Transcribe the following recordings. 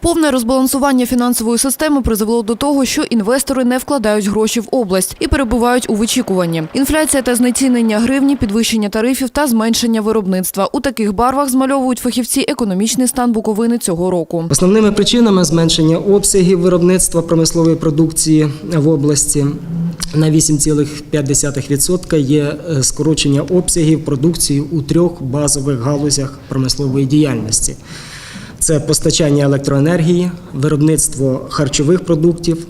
Повне розбалансування фінансової системи призвело до того, що інвестори не вкладають гроші в область і перебувають у вичікуванні. Інфляція та знецінення гривні, підвищення тарифів та зменшення виробництва. У таких барвах змальовують фахівці економічний стан Буковини цього року. Основними причинами зменшення обсягів виробництва промислової продукції в області на 8,5% є е, скорочення обсягів продукції у трьох базових галузях промислової діяльності. Це постачання електроенергії, виробництво харчових продуктів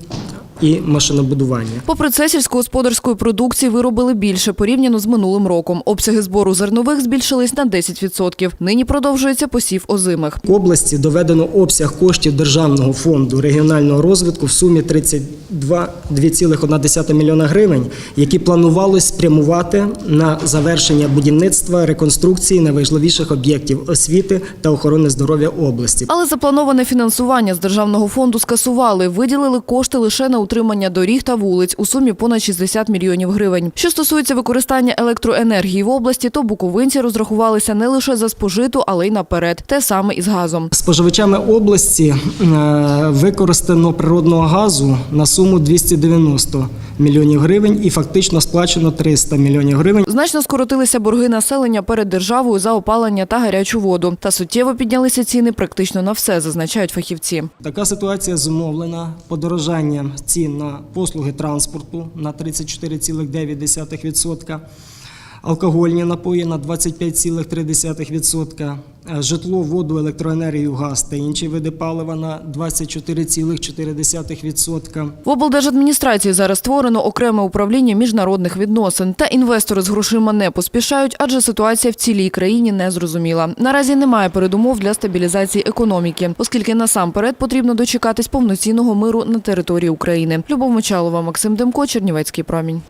і машинобудування. Попри це, сільськогосподарської продукції виробили більше порівняно з минулим роком. Обсяги збору зернових збільшились на 10%. Нині продовжується посів озимих. В області доведено обсяг коштів Державного фонду регіонального розвитку в сумі 32,1 мільйона гривень, які планувалось спрямувати на завершення будівництва реконструкції найважливіших об'єктів освіти та охорони здоров'я області. Але заплановане фінансування з державного фонду скасували. Виділили кошти лише на утримання доріг та вулиць у сумі понад 60 мільйонів гривень. Що стосується використання електроенергії в області, то буковинці розрахувалися не лише за спожиту, але й наперед. Те саме і з газом. Споживачами області е, використано природного газу на суму 290 мільйонів гривень і фактично сплачено 300 мільйонів гривень. Значно скоротилися борги населення перед державою за опалення та гарячу воду. Та суттєво піднялися ціни практично на все, зазначають фахівці. Така ситуація зумовлена подорожанням цін на послуги транспорту на 34,9%, алкогольні напої на 25,3%, е, житло, воду, електроенергію, газ та інші види палива на 24,4%. В облдержадміністрації зараз створено окреме управління міжнародних відносин. Та інвестори з грошима не поспішають, адже ситуація в цілій країні не зрозуміла. Наразі немає передумов для стабілізації економіки, оскільки насамперед потрібно дочекатись повноцінного миру на території України. Любов Мочалова, Максим Демко, Чернівецький промінь.